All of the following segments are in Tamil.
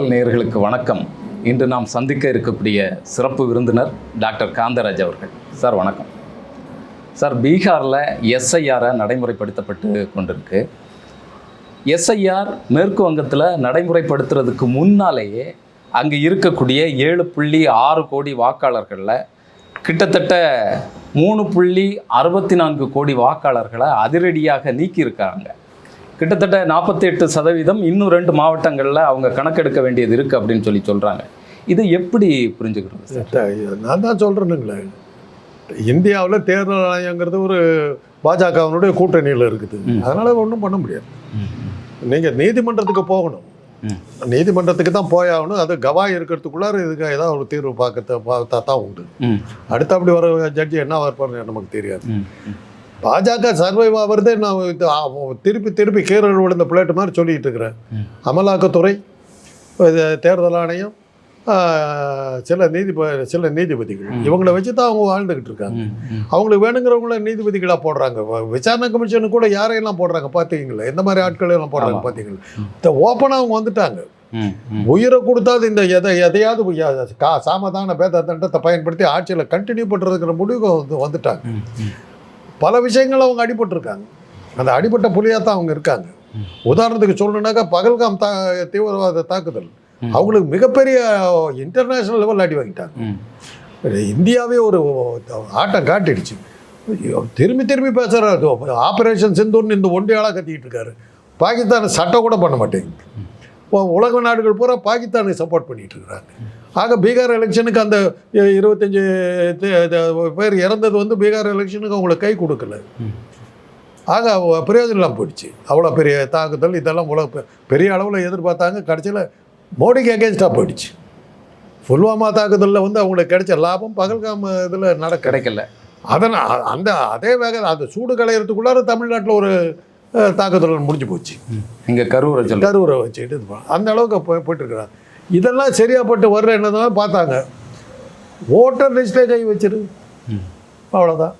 நேயர்களுக்கு வணக்கம். இன்று நாம் சந்திக்க இருக்கக்கூடிய சிறப்பு விருந்தினர் டாக்டர் காந்தராஜ் அவர்கள். சார் வணக்கம். சார் பீகாரில் எஸ்ஐஆரை நடைமுறைப்படுத்தப்பட்டு கொண்டிருக்கு. எஸ்ஐஆர் மேற்கு வங்கத்தில் நடைமுறைப்படுத்துறதுக்கு முன்னாலேயே அங்கே இருக்கக்கூடிய ஏழு புள்ளி ஆறு கோடி வாக்காளர்களில் கிட்டத்தட்ட மூணு புள்ளி அறுபத்தி நான்கு கோடி வாக்காளர்களை அதிரடியாக நீக்கியிருக்காங்க. கிட்டத்தட்ட நாற்பத்தி எட்டு சதவீதம் இன்னும் ரெண்டு மாவட்டங்களில் அவங்க கணக்கெடுக்க வேண்டியது இருக்குது அப்படின்னு சொல்லி சொல்கிறாங்க இது எப்படி புரிஞ்சுக்கிறது த- நான் தான் சொல்கிறேனுங்களே இந்தியாவில் தேர்தல் ஆணையங்கிறது ஒரு பாஜகவினுடைய கூட்டணியில் இருக்குது. அதனால ஒன்றும் பண்ண முடியாது. நீங்கள் நீதிமன்றத்துக்கு போகணும். நீதிமன்றத்துக்கு தான் போயாகணும் அது கவாய் இருக்கிறதுக்குள்ளார இதுக்கு ஏதாவது ஒரு தீர்வு பார்க்கத்த பார்த்தா தான் உண்டு. அடுத்து அப்படி வர ஜட்ஜி என்ன இருப்பாருன்னு நமக்கு தெரியாது. பாஜக சர்வைவ் ஆகிறதே நான் திருப்பி திருப்பி கீரல் விழுந்த பிளேட் மாதிரி சொல்லிட்டு இருக்கிறேன். அமலாக்கத்துறை தேர்தல் ஆணையம் சில நீதி சில நீதிபதிகள். இவங்கள வச்சு தான் அவங்க வாழ்ந்துக்கிட்டு இருக்காங்க. அவங்களுக்கு வேணுங்கிறவங்கள நீதிபதிகளாக போடுறாங்க. விசாரணை கமிஷனு கூட யாரையெல்லாம் போடுறாங்க பார்த்தீங்களா எந்த மாதிரி ஆட்களை எல்லாம் போடுறாங்க. பார்த்தீங்களா ஓப்பனாக அவங்க வந்துட்டாங்க. உயிரை கொடுத்தாது இந்த எதை எதையாவது கா சாமதான பேத தண்டத்தை பயன்படுத்தி ஆட்சியில் கண்டினியூ பண்ணுறதுங்கிற முடிவுக்கு வந்து வந்துட்டாங்க. பல விஷயங்கள் அவங்க அடிபட்டிருக்காங்க. அந்த அடிபட்ட புலியாக தான் அவங்க இருக்காங்க. உதாரணத்துக்கு சொல்லணுன்னாக்கா பகல்காம் தா தீவிரவாத தாக்குதல். அவங்களுக்கு மிகப்பெரிய இன்டர்நேஷனல் லெவல் அடி வாங்கிட்டாங்க. இந்தியாவே ஒரு ஆட்டம் காட்டிடுச்சு. திரும்பி திரும்பி பேசுகிறாரு ஆப்ரேஷன் சிந்தூர்னு இந்த ஒன்றியாளாக கத்திக்கிட்டு இருக்காரு. பாகிஸ்தான் சட்டம் கூட பண்ண மாட்டேங்குது. உலக நாடுகள் பூரா பாகிஸ்தானுக்கு சப்போர்ட் பண்ணிட்டு இருக்கிறாங்க. ஆக பீகார் எலெக்ஷனுக்கு அந்த இருபத்தஞ்சு பேர் இறந்தது வந்து பீகார் எலெக்ஷனுக்கு அவங்களுக்கு கை கொடுக்கல. ஆக அவ- பிரயோஜனம் இல்லாமல் போயிடுச்சு. அவ்வளோ பெரிய தாக்குதல் இதெல்லாம் உலக பெரிய அளவில் எதிர்பார்த்தாங்க. கடைசியில் மோடிக்கு அகேன்ஸ்டாக போயிடுச்சு. புல்வாமா தாக்குதலில் வந்து அவங்களுக்கு கிடைச்ச லாபம் பகல்காம் இதில் நடக்க கிடைக்கல. அதனால் அந்த அதே வேக அந்த சூடு களையிறதுக்குள்ளார தமிழ்நாட்டில் ஒரு தாக்குதல் முடிஞ்சு போச்சு. இங்கே கரூரை கரூரை வச்சுக்கிட்டு இது அந்த அளவுக்கு போய் போயிட்டுருக்குறாங்க இதெல்லாம் சரியாப்பட்டு வர்ற என்னதான் பார்த்தாங்க. ஓட்டர் லிஸ்ட்டே கை வச்சிரு. அவ்வளோதான்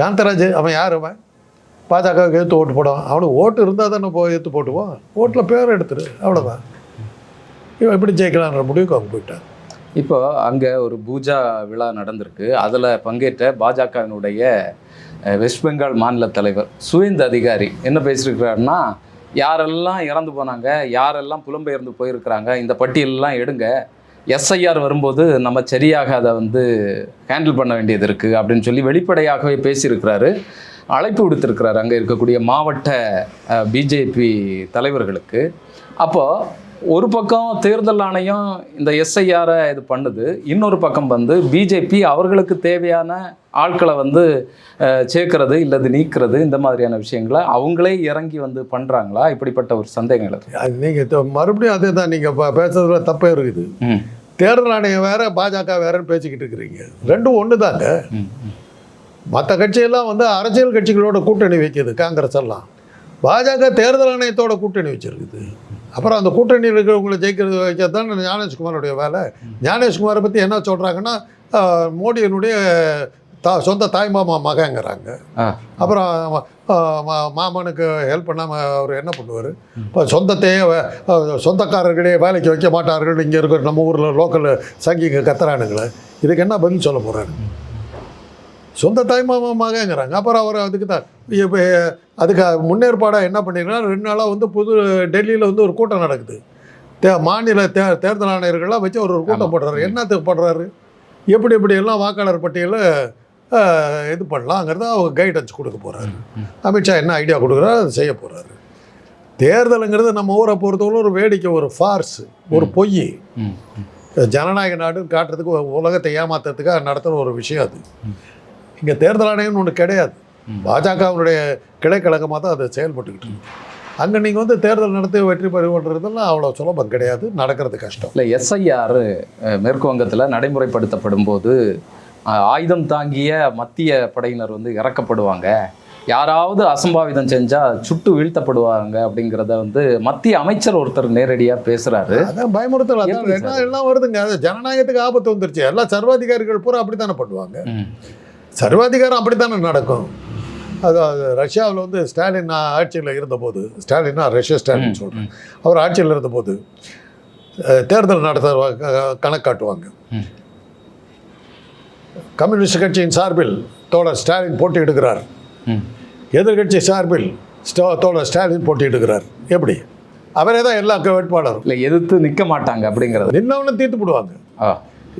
காந்தராஜ் அவன் யார் அவன்? பாஜகவுக்கு எடுத்து ஓட்டு போடுவான். அவனுக்கு ஓட்டு இருந்தால் தானே போய் எடுத்து போட்டுவான் ஓட்டில் பேர் எடுத்துரு. அவ்வளோதான் இவன் எப்படி ஜெயிக்கலான்ற முடிவுக்கு அவங்க போயிட்டான் இப்போ அங்கே ஒரு பூஜா விழா நடந்திருக்கு. அதில் பங்கேற்ற பாஜகவினுடைய வெஸ்ட் பெங்கால் மாநில தலைவர் சுவேந்த அதிகாரி என்ன பேசியிருக்கிறாருன்னா யாரெல்லாம் இறந்து போனாங்க யாரெல்லாம் புலம்பெயர்ந்து போயிருக்கிறாங்க இந்த பட்டியலெல்லாம் எடுங்க. எஸ்ஐஆர் வரும்போது நம்ம சரியாக அதை வந்து ஹேண்டில் பண்ண வேண்டியது இருக்குது அப்படின்னு சொல்லி வெளிப்படையாகவே பேசியிருக்கிறாரு. அழைப்பு விடுத்திருக்கிறார் அங்கே இருக்கக்கூடிய மாவட்ட பிஜேபி தலைவர்களுக்கு. அப்போது ஒரு பக்கம் தேர்தல் ஆணையம் இந்த எஸ்ஐஆரை இது பண்ணுது இன்னொரு பக்கம் வந்து பிஜேபி அவர்களுக்கு தேவையான ஆட்களை வந்து சேர்க்கறது இல்லது நீக்கிறது இந்த மாதிரியான விஷயங்களை அவங்களே இறங்கி வந்து பண்ணுறாங்களா இப்படிப்பட்ட ஒரு சந்தேகங்கள் இருக்கு. நீங்கள் மறுபடியும் அதே தான் நீங்கள் பேசுறதுல தப்பே இருக்குது. தேர்தல் ஆணையம் வேற பாஜக வேறன்னு பேசிக்கிட்டு இருக்கிறீங்க. ரெண்டும் ஒன்று தாங்க மற்ற கட்சியெல்லாம் வந்து அரசியல் கட்சிகளோட கூட்டணி வைக்கிது காங்கிரஸ் எல்லாம். பாஜக தேர்தல் ஆணையத்தோட கூட்டணி வச்சிருக்குது. அப்புறம் அந்த கூட்டணியில் இருக்கிறவங்களை ஜெயிக்கிறது வைக்கிறது தான் ஞானேஷ்குமாரோடைய வேலை. ஞானேஷ்குமாரை பற்றி என்ன சொல்கிறாங்கன்னா மோடியினுடைய தா சொந்த தாய்மாமா மகங்கிறாங்க அப்புறம் மாமனுக்கு ஹெல்ப் பண்ணாமல் அவர் என்ன பண்ணுவார்? இப்போ சொந்தத்தையே சொந்தக்காரர்களே வேலைக்கு வைக்க மாட்டார்கள். இங்கே இருக்கிற நம்ம ஊரில் லோக்கல் சங்கிங்க கத்துறானுங்களே. இதுக்கு என்ன பதில் சொல்ல போகிறாரு சொந்த தாய்மாமா மகங்கிறாங்க அப்புறம் அவர் அதுக்கு தான். இப்போ அதுக்கு முன்னேற்பாடாக என்ன பண்ணிருக்காங்க ரெண்டு நாளாக வந்து புது டெல்லியில் வந்து ஒரு கூட்டம் நடக்குது. தே மாநில தே தேர்தல் ஆணையர்கள்லாம் வச்சு அவர் ஒரு கூட்டம் போடுறாரு. என்னத்துக்கு போடுறாரு? எப்படி எப்படி எல்லாம் வாக்காளர் பட்டியலில் இது பண்ணலாங்கிறத அவங்க கைடன்ஸ் கொடுக்க போகிறாரு அமித்ஷா என்ன ஐடியா கொடுக்குறாரு அதை செய்ய போகிறாரு தேர்தலுங்கிறது நம்ம ஊரை பொறுத்தவரை ஒரு வேடிக்கை ஒரு ஃபார்ஸ் ஒரு பொய் ஜனநாயக நாடுன்னு காட்டுறதுக்கு உலகத்தை ஏமாத்துறதுக்காக நடத்துகிற ஒரு விஷயம் அது. இங்கே தேர்தல் ஆணையம்னு ஒன்று கிடையாது. பாஜகவினுடைய கிளைக்கழகமாக தான் அது செயல்பட்டுக்கிட்டு இருக்கு. அங்கே நீங்கள் வந்து தேர்தல் நடத்தி வெற்றி பெறுவன்றதெல்லாம் அவ்வளோ சுலபம் கிடையாது. நடக்கிறது கஷ்டம். இல்லை எஸ்ஐஆர் மேற்கு வங்கத்தில் நடைமுறைப்படுத்தப்படும் போது ஆயுதம் தாங்கிய மத்திய படையினர் வந்து இறக்கப்படுவாங்க. யாராவது அசம்பாவிதம் செஞ்சால் சுட்டு வீழ்த்தப்படுவாங்க அப்படிங்கிறத வந்து மத்திய அமைச்சர் ஒருத்தர் நேரடியாக பேசுகிறாரு அதான் பயமுறுத்தல். அதான் எப்படி எல்லாம் எல்லாம் வருதுங்க. அது ஜனநாயகத்துக்கு ஆபத்து வந்துருச்சு. எல்லாம் சர்வாதிகாரிகள் பூரா அப்படி தானே பண்ணுவாங்க சர்வாதிகாரம் அப்படித்தானே நடக்கும்? அதாவது ரஷ்யாவில் வந்து ஸ்டாலின் ஆட்சியில் இருந்தபோது ஸ்டாலின்னா ரஷ்யா ஸ்டாலின் சொல்கிறேன் அவர் ஆட்சியில் இருந்தபோது தேர்தல் நடத்த கணக்காட்டுவாங்க. கம்யூனிஸ்ட் கட்சியின் சார்பில் தோழர் ஸ்டாலின் போட்டியிடுகிறார். எதிர்கட்சி சார்பில் ஸ்டோ தோழர் ஸ்டாலின் போட்டியிடுகிறார். எப்படி? அவரே தான் எல்லா வேட்பாளரும். இல்லை எதிர்த்து நிற்க மாட்டாங்க அப்படிங்கிறது. நின்னவனை தீர்த்து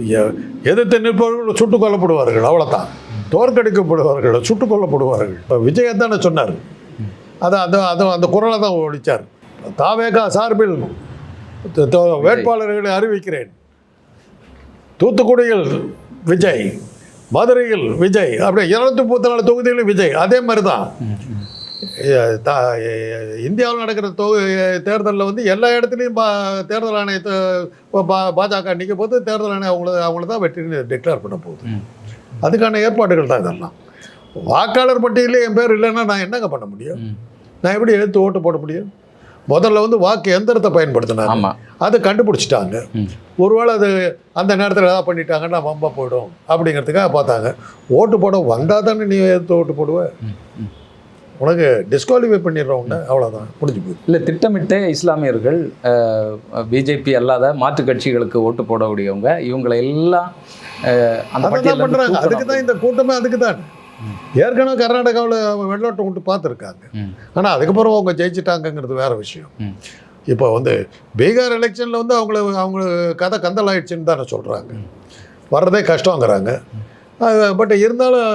எ- எதிர்த்து நிற்பவர்கள் சுட்டுக் கொல்லப்படுவார்கள் அவ்வளோதான் தோற்கடிக்கப்படுவார்கள் சுட்டுக் கொல்லப்படுவார்கள் இப்போ விஜய் தானே சொன்னார். அது அது அது அந்த குரலை தான் ஒழிச்சார். தாவேகா சார்பில் வேட்பாளர்களை அறிவிக்கிறேன். தூத்துக்குடியில் விஜய் மதுரையில் விஜய் அப்படியே இருநூத்தி முப்பத்தி நாலு தொகுதியிலும் விஜய் அதே மாதிரி தான் இந்தியாவில் நடக்கிற தொ தேர்தலில் வந்து எல்லா இடத்துலையும் பா தேர்தல் ஆணையத்தை பா பாஜக நிற்க போது தேர்தல் ஆணையம் அவங்கள அவங்கள தான் வெற்றின்னு டிக்ளேர் பண்ண போகுது. அதுக்கான ஏற்பாடுகள் தான் இதெல்லாம் வாக்காளர் பட்டியலில் என் பேர் இல்லைன்னா நான் என்னங்க பண்ண முடியும். நான் எப்படி எடுத்து ஓட்டு போட முடியும் முதல்ல வந்து வாக்கு எந்திரத்தை பயன்படுத்தினாங்க அதை கண்டுபிடிச்சிட்டாங்க. ஒருவேளை அது அந்த நேரத்தில் ஏதாவது பண்ணிட்டாங்கன்னா வம்பா போயிடும் அப்படிங்கிறதுக்காக பார்த்தாங்க ஓட்டு போட வந்தால் தானே நீ எடுத்து ஓட்டு போடுவ ம். ம். உனக்கு டிஸ்குவாலிஃபை பண்ணிடுறவங்க அவ்வளோதான் முடிஞ்சு போகுது இல்லை திட்டமிட்டே இஸ்லாமியர்கள் பிஜேபி அல்லாத மாற்று கட்சிகளுக்கு ஓட்டு போடக்கூடியவங்க இவங்களை எல்லாம் அந்த இருந்து பண்ணுறாங்க அதுக்கு. தான் இந்த கூட்டமே அதுக்கு தான் ஏற்கனவே கர்நாடகாவில் வெள்ளோட்டம் விட்டு பார்த்துருக்காங்க. ஆனால் அதுக்கப்புறம் அவங்க ஜெயிச்சிட்டாங்கங்கிறது வேற விஷயம். இப்போ வந்து பீகார் எலெக்ஷனில் வந்து அவங்கள அவங்க கதை கந்தல் ஆயிடுச்சுன்னு தானே சொல்கிறாங்க வர்றதே கஷ்டங்கிறாங்க. பட் இருந்தாலும்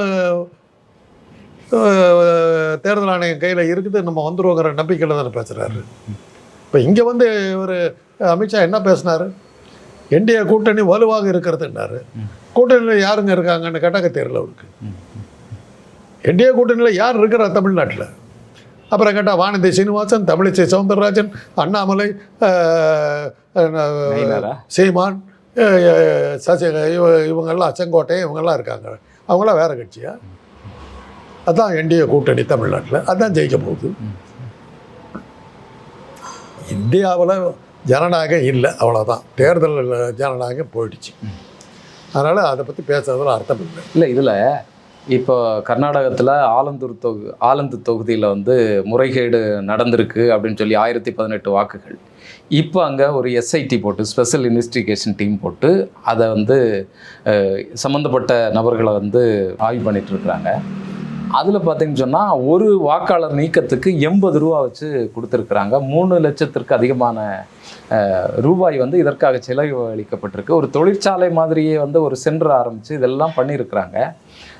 தேர்தல் ஆணையம் கையில் இருக்குது. நம்ம வந்துருவோங்கிற நம்பிக்கையில் தானே பேசுகிறாரு இப்போ இங்கே வந்து ஒரு அமித்ஷா என்ன பேசினார்? என்டிஏ கூட்டணி வலுவாக இருக்கிறதுன்னாரு கூட்டணியில் யாருங்க இருக்காங்கன்னு கேட்டாக்க தெரியல அவருக்கு. என்டிஏ கூட்டணியில் யார் இருக்கிறா தமிழ்நாட்டில்? அப்புறம் கேட்டால் வானதி சீனிவாசன் தமிழிசை சவுந்தரராஜன் அண்ணாமலை? சீமான் சசி இவ- இவங்கெல்லாம் செங்கோட்டை இவங்கெல்லாம் இருக்காங்க. அவங்களாம் வேற கட்சியா? அதான் என்டிஏ கூட்டணி தமிழ்நாட்டில். அதான் ஜெயிக்க போகுது. இந்தியாவில் ஜனநாயகம் இல்லை அவ்வளோதான் தேர்தல் ஜனநாயகம் போயிடுச்சு. அதனால் அதை பற்றி பேசுறதுல அர்த்தம் இல்லை. இல்லை இதில் இப்போ கர்நாடகத்தில் ஆலந்தூர் தொகு ஆலந்து தொகுதியில் வந்து முறைகேடு நடந்திருக்கு அப்படின்னு சொல்லி ஆயிரத்தி பதினெட்டு வாக்குகள். இப்போ அங்கே ஒரு எஸ்ஐடி போட்டு ஸ்பெஷல் இன்வெஸ்டிகேஷன் டீம் போட்டு அதை வந்து சம்மந்தப்பட்ட நபர்களை வந்து ஆய்வு பண்ணிகிட்ருக்குறாங்க இருக்கிறாங்க. அதில் பார்த்தீங்கன்னு சொன்னால் ஒரு வாக்காளர் நீக்கத்துக்கு எண்பது ரூபா வச்சு கொடுத்துருக்குறாங்க. மூணு லட்சத்திற்கு அதிகமான ரூபாய் வந்து இதற்காக செலவழிக்கப்பட்டிருக்கு. ஒரு தொழிற்சாலை மாதிரியே வந்து ஒரு சென்டர் ஆரம்பித்து இதெல்லாம் பண்ணியிருக்கிறாங்க.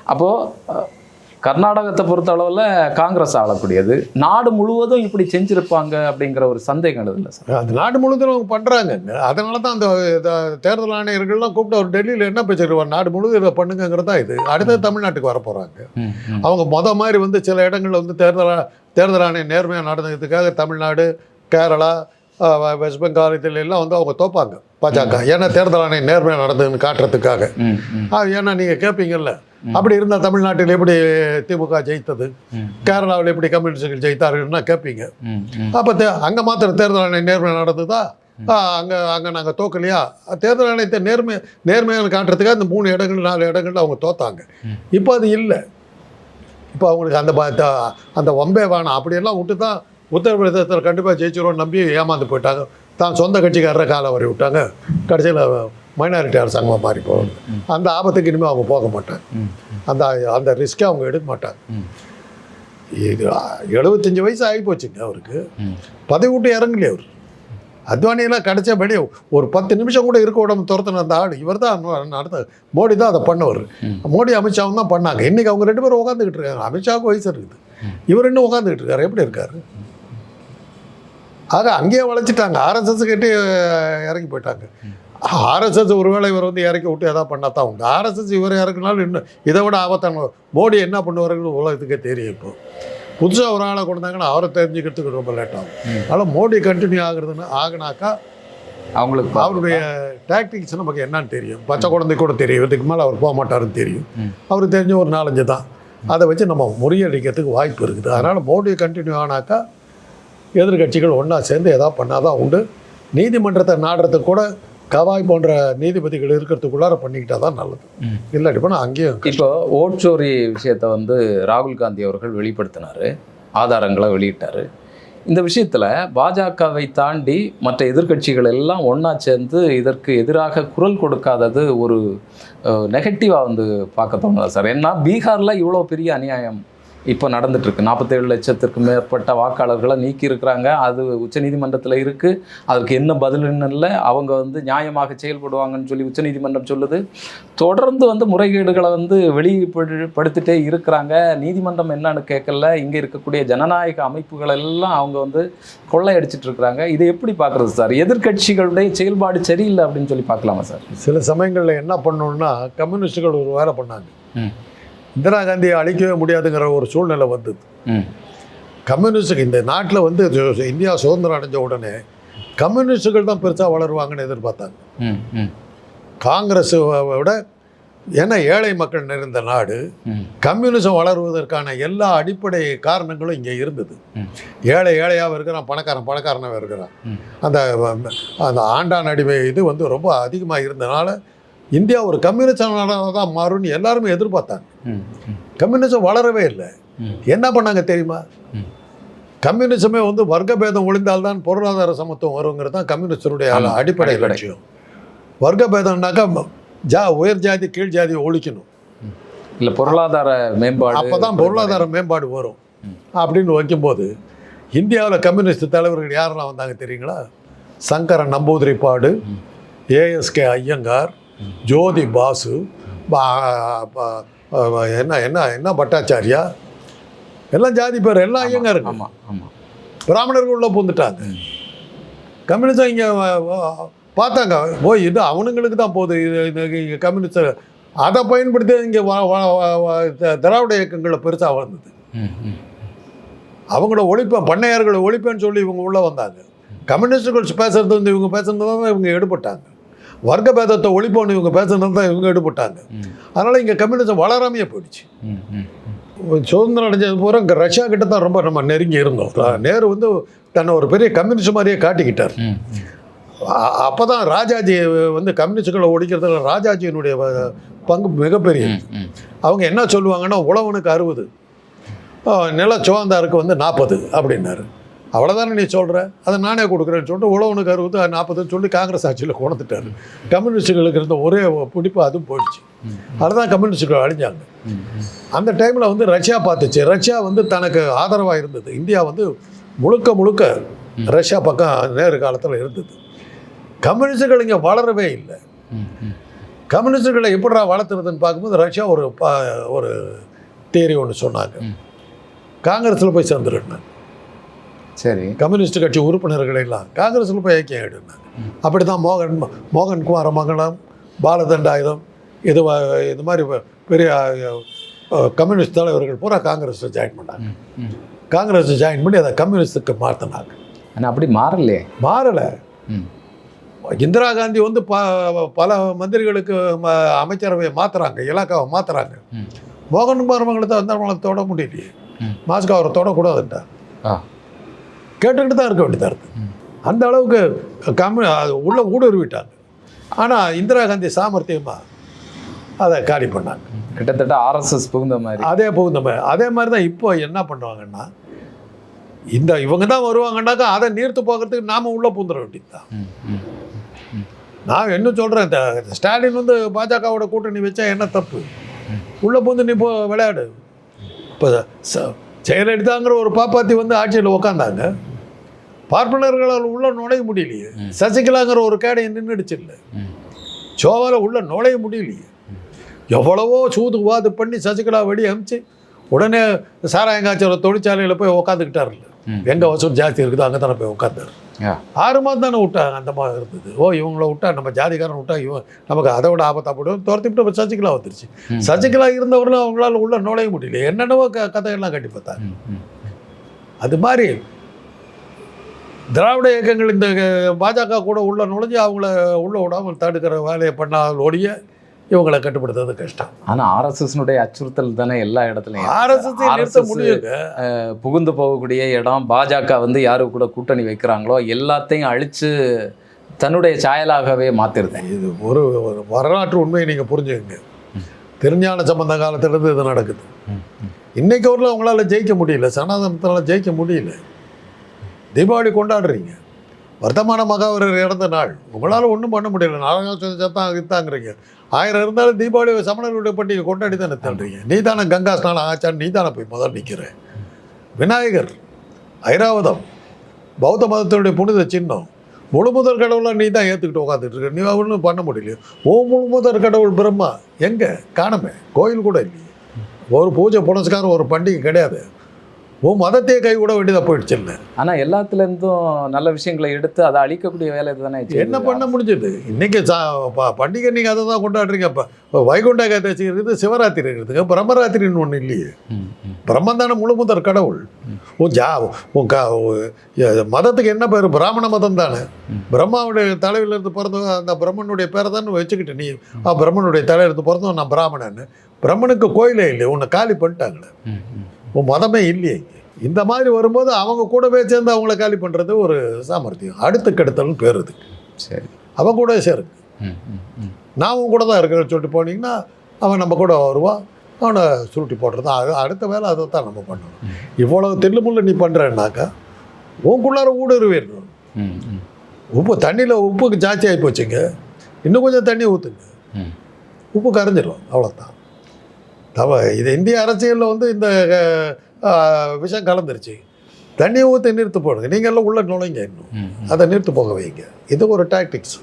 அப்போது கர்நாடகத்தை பொறுத்த அளவில் காங்கிரஸ் ஆளக்கூடியது. நாடு முழுவதும் இப்படி செஞ்சுருப்பாங்க அப்படிங்கிற ஒரு சந்தேகம் இல்லை சார். அது நாடு முழுவதும் அவங்க பண்ணுறாங்க அதனால தான் அந்த தேர்தல் ஆணையர்கள்லாம் கூப்பிட்டு அவர் டெல்லியில் என்ன பேசிருவார் நாடு முழுவதும் இதை பண்ணுங்கிறது தான் இது அடுத்தது தமிழ்நாட்டுக்கு வர போகிறாங்க. அவங்க மொத மாதிரி வந்து சில இடங்களில் வந்து தேர்தல் தேர்தல் ஆணையம் நேர்மையாக நடந்ததுக்காக தமிழ்நாடு கேரளா வெஸ்ட் பெங்கால் எல்லாம் வந்து அவங்க தோப்பாங்க பாஜக. ஏன்னா தேர்தல் ஆணையம் நேர்மையாக நடந்ததுன்னு காட்டுறதுக்காக. ஆ, ஏன்னா நீங்கள் கேட்பீங்கல்ல அப்படி இருந்தால் தமிழ்நாட்டில் எப்படி திமுக ஜெயித்தது. கேரளாவில் எப்படி கம்யூனிஸ்டுகள் ஜெயித்தார்கள்னா கேட்பீங்க. அப்போ தே அங்கே மாத்திரம் தேர்தல் ஆணையம் நேர்மை நடந்ததா? அங்கே அங்கே நாங்கள் தோக்கலையா? தேர்தல் ஆணையத்தை நேர்மை நேர்மையான காட்டுறதுக்காக அந்த மூணு இடங்கள் நாலு இடங்கள்ல அவங்க தோத்தாங்க. இப்போ அது இல்லை. இப்போ அவங்களுக்கு அந்த அந்த வம்பே வேணாம் அப்படியெல்லாம் விட்டு தான் உத்தரப்பிரதேசத்தில் கண்டிப்பாக ஜெயிச்சிருவோம்னு நம்பி ஏமாந்து போயிட்டாங்க. தான் சொந்த கட்சிக்காரரை காலை வரி விட்டாங்க. கடைசியில் மைனாரிட்டி அரசாங்கமாக மாறி போகணும் அந்த ஆபத்துக்கு இனிமேல் அவங்க போக மாட்டாங்க. அந்த அந்த ரிஸ்க்கை அவங்க எடுக்க மாட்டாங்க. இது எழுபத்தஞ்சு வயசு ஆகி போச்சுங்க அவருக்கு. பதவி விட்டு இறங்கலையே அவர். அத்வானியெல்லாம் கிடைச்சபடி ஒரு பத்து நிமிஷம் கூட இருக்க உடம்பு துரத்துன அந்த ஆள். இவர் தான் நடத்த மோடி தான் அதை பண்ணவர். மோடி அமித்ஷாவும் தான் பண்ணாங்க. இன்னைக்கு அவங்க ரெண்டு பேரும் உட்காந்துக்கிட்டு இருக்காங்க. அமித்ஷாவுக்கு வயசு இருக்குது. இவர் இன்னும் உட்காந்துக்கிட்டு இருக்காரு. எப்படி இருக்காரு? ஆக அங்கேயே வளைச்சிட்டாங்க. ஆர்எஸ்எஸ் கிட்டே இறங்கி போயிட்டாங்க. ஆர்எஸ்எஸ் ஒருவேளை இவர் வந்து இறக்கி விட்டு எதாவது பண்ணா தான் உண்டு. ஆர்எஸ்எஸ் இவர் இறக்குனாலும் இன்னும் இதை விட ஆபத்தான மோடி என்ன பண்ணுவாருன்னு உலகத்துக்கே தெரியும் இப்போ. புதுசாக ஒரு ஆளை கொண்டாங்கன்னா அவரை தெரிஞ்சுக்கிறதுக்கு ரொம்ப லேட் ஆகும். அதனால் மோடி கண்டினியூ ஆகுறதுன்னு ஆகுனாக்கா அவங்களுக்கு அவருடைய டாக்டிக்ஸ் நமக்கு என்னன்னு தெரியும். பச்சை குழந்தை கூட தெரியும். இதுக்கு மேலே அவர் போக மாட்டாருன்னு தெரியும். ம். அவருக்கு தெரிஞ்ச ஒரு நாலஞ்சு தான். அதை வச்சு நம்ம முறியடிக்கிறதுக்கு வாய்ப்பு இருக்குது. அதனால் மோடி கண்டினியூ ஆனாக்கா எதிர்கட்சிகள் ஒன்றா சேர்ந்து எதாவது பண்ணாதான் உண்டு. நீதிமன்றத்தை நாடுறதுக்கு கூட கவாய் போன்ற நீதிபதிகள் இருக்கிறதுக்குள்ளார பண்ணிக்கிட்டா தான் நல்லது. இல்லாட்டி போனால் அங்கேயும் இப்போ ஓட்சோரி விஷயத்தை வந்து ராகுல் காந்தி அவர்கள் வெளிப்படுத்தினாரு ஆதாரங்களை வெளியிட்டாரு. இந்த விஷயத்துல பாஜகவை தாண்டி மற்ற எதிர்க்கட்சிகள் எல்லாம் ஒண்ணா சேர்ந்து இதற்கு எதிராக குரல் கொடுக்காதது ஒரு நெகட்டிவாக வந்து பார்க்க தோணுதா சார்? ஏன்னா பீகார்ல இவ்வளோ பெரிய அநியாயம். இப்போ நடந்துட்டு இருக்கு நாற்பத்தேழு லட்சத்திற்கும் மேற்பட்ட வாக்காளர்களை நீக்கி இருக்கிறாங்க அது உச்சநீதிமன்றத்தில் இருக்கு. அதற்கு என்ன பதிலுன்னு இல்லை. அவங்க வந்து நியாயமாக செயல்படுவாங்கன்னு சொல்லி உச்சநீதிமன்றம் சொல்லுது. தொடர்ந்து வந்து முறைகேடுகளை வந்து வெளிப்படுத்திட்டே இருக்கிறாங்க. நீதிமன்றம் என்னன்னு கேட்கல. இங்கே இருக்கக்கூடிய ஜனநாயக அமைப்புகள் எல்லாம் அவங்க வந்து கொள்ளையடிச்சிட்டு இருக்கிறாங்க இதை எப்படி பார்க்குறது சார்? எதிர்க்கட்சிகளுடைய செயல்பாடு சரியில்லை அப்படின்னு சொல்லி பார்க்கலாமா சார்? சில சமயங்களில் என்ன பண்ணணும்னா கம்யூனிஸ்டுகள் ஒரு வேலை பண்ணாங்க. இந்திரா காந்தியை அழிக்கவே முடியாதுங்கிற ஒரு சூழ்நிலை வந்தது. ம். கம்யூனிஸ்ட் இந்த நாட்டில் வந்து இந்தியா சுதந்திரம் அடைஞ்ச உடனே கம்யூனிஸ்டுகள் தான் பெருசாக வளருவாங்கன்னு எதிர்பார்த்தாங்க. காங்கிரஸ் விட ஏன்னா ஏழை மக்கள் நிறைந்த நாடு கம்யூனிசம் வளருவதற்கான எல்லா அடிப்படை காரணங்களும் இங்கே இருந்தது. ஏழை ஏழையாக இருக்கிறான் பணக்காரன் பணக்காரனாக இருக்கிறான். அந்த அந்த ஆண்டான் அடிமை இது வந்து ரொம்ப அதிகமாக இருந்தனால இந்தியா ஒரு கம்யூனிசம் நாடாக தான் மாறும்னு எல்லாருமே எதிர்பார்த்தாங்க கம்யூனிசம் வளரவே இல்லை. என்ன பண்ணாங்க தெரியுமா. கம்யூனிசமே வந்து வர்க்க பேதம் ஒழிந்தால்தான் பொருளாதார சமத்துவம் வருங்கிறது தான் கம்யூனிஸ்டருடைய அடிப்படை. லட்சியம் வர்க்க பேதம்னாக்கா ஜா உயர் ஜாதி கீழ் ஜாதியை ஒழிக்கணும் இல்லை பொருளாதார மேம்பாடு அப்பதான் பொருளாதார மேம்பாடு வரும். அப்படின்னு வைக்கும்போது இந்தியாவில் கம்யூனிஸ்ட் தலைவர்கள் யாரெல்லாம் வந்தாங்க தெரியுங்களா Sankara Namboodiripad. A S K Iyengar Jyoti Basu என்ன என்ன என்ன பட்டாச்சாரியா? எல்லாம் ஜாதி பேர் எல்லாம் ஐயங்கார் ஆமா ஆமா. பிராமணர்கள் உள்ள பூந்துட்டாங்க கம்யூனிஸ்டம் இங்கே பார்த்தாங்க. போய் இது அவனுங்களுக்கு தான் போகுது. இது இது கம்யூனிஸ்ட் அதை பயன்படுத்தி இங்கே திராவிட இயக்கங்களில் பெருசாக வளர்ந்தது. அவங்கள ஒழிப்பேன் பண்ணையார்களை ஒழிப்பேன்னு சொல்லி இவங்க உள்ளே வந்தாங்க. கம்யூனிஸ்டுகள் பேசுறது வந்து இவங்க பேசுறது தான் இவங்க எடுபட்டாங்க. வர்க்க பேதத்தை ஒழிப்போன்னு இவங்க பேசுறது தான் இவங்க எடுபட்டாங்க. ம் அதனால் இங்கே கம்யூனிசம் வளராமையே போயிடுச்சு. சுதந்திரம் அடைஞ்சது பூரா இங்கே ரஷ்யா கிட்ட தான் ரொம்ப நம்ம நெருங்கி இருந்தோம். நேரு வந்து தன்னை ஒரு பெரிய கம்யூனிஸ்ட் மாதிரியே காட்டிக்கிட்டார். அப்போ தான் ராஜாஜி வந்து கம்யூனிஸ்டுகளை ஒழிக்கிறதுல ராஜாஜியினுடைய பங்கு மிகப்பெரியது ம் ம். அவங்க என்ன சொல்லுவாங்கன்னா உழவனுக்கு அறுபது நில சுவந்தாருக்கு வந்து நாற்பது அப்படின்னாரு. அவ்வளோதானே நீ சொல்கிற அதை நானே கொடுக்குறேன்னு சொல்லிட்டு உழவனுக்கு அறுபது நாற்பதுன்னு சொல்லி காங்கிரஸ் ஆட்சியில் கொண்டுட்டாரு கம்யூனிஸ்டுகளுக்கு இருந்த ஒரே பிடிப்பு அதுவும் போயிடுச்சு. அதுதான் கம்யூனிஸ்டுகள் அழிஞ்சாங்க. அந்த டைமில் வந்து ரஷ்யா பார்த்துச்சு. ரஷ்யா வந்து தனக்கு ஆதரவாக இருந்தது. இந்தியா வந்து முழுக்க முழுக்க ரஷ்யா பக்கம் நேரு காலத்தில் இருந்தது. கம்யூனிஸ்டுகள் இங்கே வளரவே இல்லை. கம்யூனிஸ்டுகளை எப்படிடா வளர்த்துறதுன்னு பார்க்கும்போது ரஷ்யா ஒரு பா ஒரு தியரி ஒன்று சொன்னாங்க. காங்கிரஸில் போய் சேர்ந்துருந்தாங்க. சரி. கம்யூனிஸ்ட் கட்சி உறுப்பினர்கள் எல்லாம் காங்கிரஸில் போய் ஐக்கியம் ஆகிடுனாங்க அப்படி தான் மோகன் மோகன் குமார மங்கலம் பாலதண்டாயுதம் இது இது மாதிரி பெரிய கம்யூனிஸ்ட் தலைவர்கள் பூரா காங்கிரஸில் ஜாயின் பண்ணாங்க காங்கிரஸ் ஜாயின் பண்ணி அதை கம்யூனிஸ்டுக்கு மாற்றினாங்க ஆனால் அப்படி மாறலையே? மாறலை. ம். இந்திரா காந்தி வந்து ப பல மந்திரிகளுக்கு அமைச்சரவையை மாற்றுறாங்க இலாக்காவை மாற்றுறாங்க ம். மோகன்குமார் மங்களத்தை அந்த தொட முடியலையே. மாஸ்கோ அவரை தொடக்கூடாதுன்ட்டார். ஆ. கேட்டுக்கிட்டு தான் இருக்க வேண்டியதாக இருக்குது. அந்த அளவுக்கு கம்யூ அது உள்ள ஊடுருவிட்டாங்க. ஆனால் இந்திரா காந்தி சாமர்த்தியமாக அதை காலி பண்ணாங்க. கிட்டத்தட்ட ஆர்எஸ்எஸ் புகுந்த மாதிரி. அதே போகுந்த மாதிரி. அதே மாதிரி தான் இப்போ என்ன பண்ணுவாங்கன்னா இந்த இவங்க தான் வருவாங்கன்னாக்கா அதை நீர்த்து போகிறதுக்கு நாம் உள்ளே பூந்துட வேண்டியது தான் நான் என்ன சொல்கிறேன் இந்த ஸ்டாலின் வந்து பாஜகவோட கூட்டணி வச்சா என்ன தப்பு? உள்ளே பூந்து நீ போ விளையாடு. இப்போ ச- ஜெயலலிதாங்கிற ஒரு பாப்பாத்தி வந்து ஆட்சியில் உக்காந்தாங்க. பார்ப்பனர்களால் உள்ள நுழைய முடியலையே. சசிகலாங்கிற ஒரு கேடை நின்றுடுச்சு இல்லை சோவால உள்ள நுழைய முடியலையே. எவ்வளவோ சூது வாது பண்ணி சசிகலா வெடி அமிச்சு உடனே சாராயங்காய்ச்சல தொழிற்சாலையில் போய் உக்காந்துக்கிட்டாருல்ல. ம். எங்கே வசூல் ஜாஸ்தி இருக்குது அங்கே தானே போய் உட்காந்தாரு ஆறு மாதம் தானே விட்டாங்க அந்த மாதிரி இருந்தது. ஓ இவங்கள விட்டா நம்ம ஜாதிக்காரன் விட்டா இவன் நமக்கு அதை விட ஆபத்தா போடும் துரத்தி விட்டு அப்புறம் சசிகலா வந்துருச்சு. சசிகலா இருந்தவர்களும் அவங்களால உள்ள நுழைய முடியல என்னென்னவோ க கதையெல்லாம் கட்டி பார்த்தாங்க அது மாதிரி திராவிட இயக்கங்கள் இந்த பாஜக கூட உள்ள நுழைஞ்சு அவங்கள உள்ள விடாமல் தடுக்கிற வேலையை பண்ணால் ஒழிய இவங்களை கட்டுப்படுத்துறது கஷ்டம். ஆனா ஆர்எஸ்எஸ்னுடைய அச்சுறுத்தல் தானே எல்லா இடத்துலயும் ஆர்எஸ்எஸ் நிறுத்த முடியுங்க புகுந்து போகக்கூடிய இடம் பாஜக வந்து யாரு கூட கூட்டணி வைக்கிறாங்களோ எல்லாத்தையும் அழிச்சு தன்னுடைய சாயலாகவே மாத்திருது. இது ஒரு ஒரு வரலாற்று உண்மையை நீங்கள் புரிஞ்சுக்கங்க. திருஞான சம்பந்த காலத்திலிருந்து இது நடக்குது. இன்னைக்கு ஊரில் அவங்களால ஜெயிக்க முடியல சனாதனத்தினால ஜெயிக்க முடியல. தீபாவளி கொண்டாடுறீங்க. வர்த்தமான மகாவீரர் இறந்த நாள். உங்களால் ஒன்றும் பண்ண முடியல. நாலகால சத்தான் இத்தாங்கிறீங்க ஆயிரம் இருந்தாலும் தீபாவளி சமணர்களுடைய பண்டிகை கொண்டாடி தானே தள்ளுறீங்க. நீ தானே கங்கா ஸ்நானம் ஆச்சான் நீ தானே போய் முதல் நிற்கிற விநாயகர் ஐராவதம் பௌத்த மதத்தினுடைய புனித சின்னம். முழு முதல் கடவுளாக நீ தான் ஏற்றுக்கிட்டு உட்காந்துட்டு இருக்க நீ ஒன்றும் பண்ண முடியலையே? ஓ முழு முதல் கடவுள் பிரம்மா. எங்கே? காணமே. கோயில் கூட இல்லையே. ஒரு பூஜை புனஸ்காரம் ஒரு பண்டிகை கிடையாது. உன் மதத்தையே கை விட வேண்டியதாக போயிடுச்சு இல்லை ஆனா எல்லாத்துல இருந்தும் நல்ல விஷயங்களை எடுத்து அதை அழிக்கக்கூடிய வேலை தானே என்ன பண்ண முடிஞ்சது? இன்னைக்கு சா பண்டிகை நீங்கள் அதை தான் கொண்டாடுறீங்க. இப்போ வைகுண்ட ஏகாதசி இருக்குது சிவராத்திரி இருக்குதுங்க பிரம்மராத்திரின்னு ஒன்று இல்லையே. பிரம்மன் தானே முழு முதற் கடவுள் உன் ஜா உன் க மதத்துக்கு என்ன பேர்? பிராமண மதம் தானே. பிரம்மாவுடைய தலைவிலிருந்து பிறந்தவங்க அந்த பிரம்மனுடைய பேரை தானே வச்சுக்கிட்டு நீ ஆ பிரம்மனுடைய தலையிலிருந்து பிறந்தவன் நான் பிராமணன்னு பிரம்மனுக்கு கோயிலே இல்லையே உன்னை காலி பண்ணிட்டாங்களே. உன் மதமே இல்லையே. இந்த மாதிரி வரும்போது அவங்க கூடவே சேர்ந்து அவங்கள காலி பண்ணுறது ஒரு சாமர்த்தியம். அடுத்து கெடுத்தல்னு பேர் இதுக்கு சரி. அவன் கூட சேருங்க ம், ம், ம். நான் உன் கூட தான் இருக்கிறேன்னு சொல்லிட்டு போனீங்கன்னா அவன் நம்ம கூட வருவான் அவனை சுருட்டி போடுறது. அது அடுத்த வேலை அதை தான் நம்ம பண்ணணும். இவ்வளவு தில்லுமுள்ள நீ பண்ணுறேன்னாக்கா உனக்குள்ளார ம், உப்பு தண்ணியில் உப்புக்கு ஜாஸ்தி ஆகி போச்சுங்க. இன்னும் கொஞ்சம் தண்ணி ஊற்றுங்க ம். உப்பு கரைஞ்சிரும். அவ்வளோதான் தவ இது இந்திய அரசியலில் வந்து இந்த விஷம் கலந்துருச்சு. தண்ணியை ஊற்றி நிறுத்து போடுங்க. நீங்கள் எல்லாம் உள்ள நுழைங்க இன்னும். அதை நிறுத்து போக வைங்க. இது ஒரு டாக்டிக்ஸ்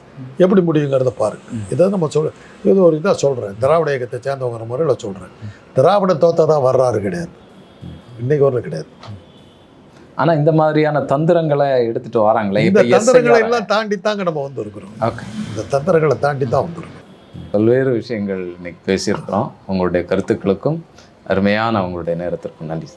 எப்படி முடியுங்கிறத பாருங்க. இதை நம்ம சொல் இது ஒரு இதாக சொல்கிறேன் திராவிட இயக்கத்தை சேர்ந்தவங்கிற முறையில் சொல்கிறேன் திராவிட தோத்தா தான் வர்றாரு கிடையாது. இன்னைக்கு வரல கிடையாது. ஆனா இந்த மாதிரியான தந்திரங்களை எடுத்துட்டு வராங்களே. இந்த தந்திரங்களை எல்லாம் தாண்டி தாங்க நம்ம வந்திருக்கிறோம். ஓகே. இந்த தந்திரங்களை தாண்டி தான் வந்திருக்கிறோம் பல்வேறு விஷயங்கள் இன்னைக்கு பேசியிருக்கிறோம். உங்களுடைய கருத்துக்களுக்கும் அருமையான உங்களுடைய நேரத்திற்கும் நன்றி.